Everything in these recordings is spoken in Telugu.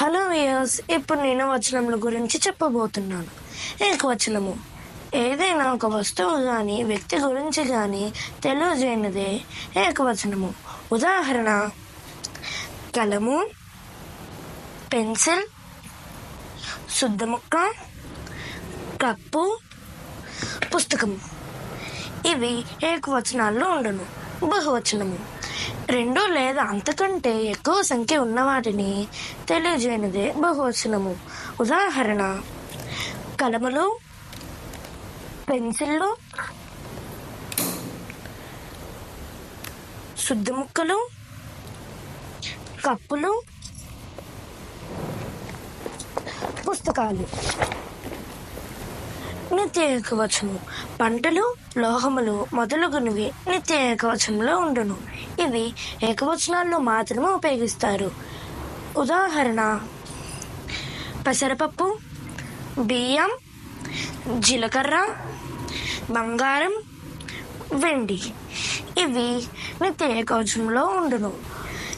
హలో వియర్స్ ఇప్పుడు నేను వచనముల గురించి చెప్పబోతున్నాను. ఏకవచనము ఏదైనా ఒక వస్తువు కానీ వ్యక్తి గురించి కానీ తెలియజేయనిదే ఏకవచనము ఉదాహరణ కలము పెన్సిల్ శుద్ధముక్క కప్పు పుస్తకము. ఇవి ఏకవచనాల్లో ఉండను. బహువచనము. రెండు లేదా అంతకంటే ఎక్కువ సంఖ్య ఉన్న వాటిని తెలియజేయనిదే బహువచనము. ఉదాహరణ కలములు పెన్సిళ్ళు శుద్ధ ముక్కలు కప్పులు పుస్తకాలు. నిత్య ఏకవచనము పంటలు లోహములు మొదలగునవి నిత్య ఏకవచనంలో ఉండును. ఇవి ఏకవచనాల్లో మాత్రమే ఉపయోగిస్తారు. ఉదాహరణ పెసరపప్పు బియ్యం జీలకర్ర బంగారం వెండి. ఇవి నిత్య ఏకవచనంలో ఉండును.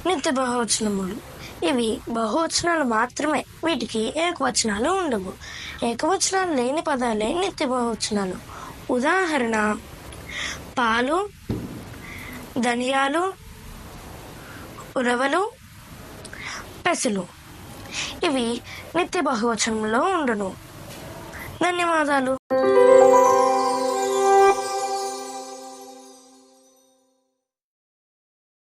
నిత్య బహువచనములు ఇవి బహువచనాలు మాత్రమే. వీటికి ఏకవచనాలు ఉండవు. ఏకవచనాలు లేని పదాలే నిత్య బహువచనాలు. ఉదాహరణ పాలు ధనియాలు ఉరవలు పెసలు. ఇవి నిత్య బహువచనంలో ఉండును. ధన్యవాదాలు.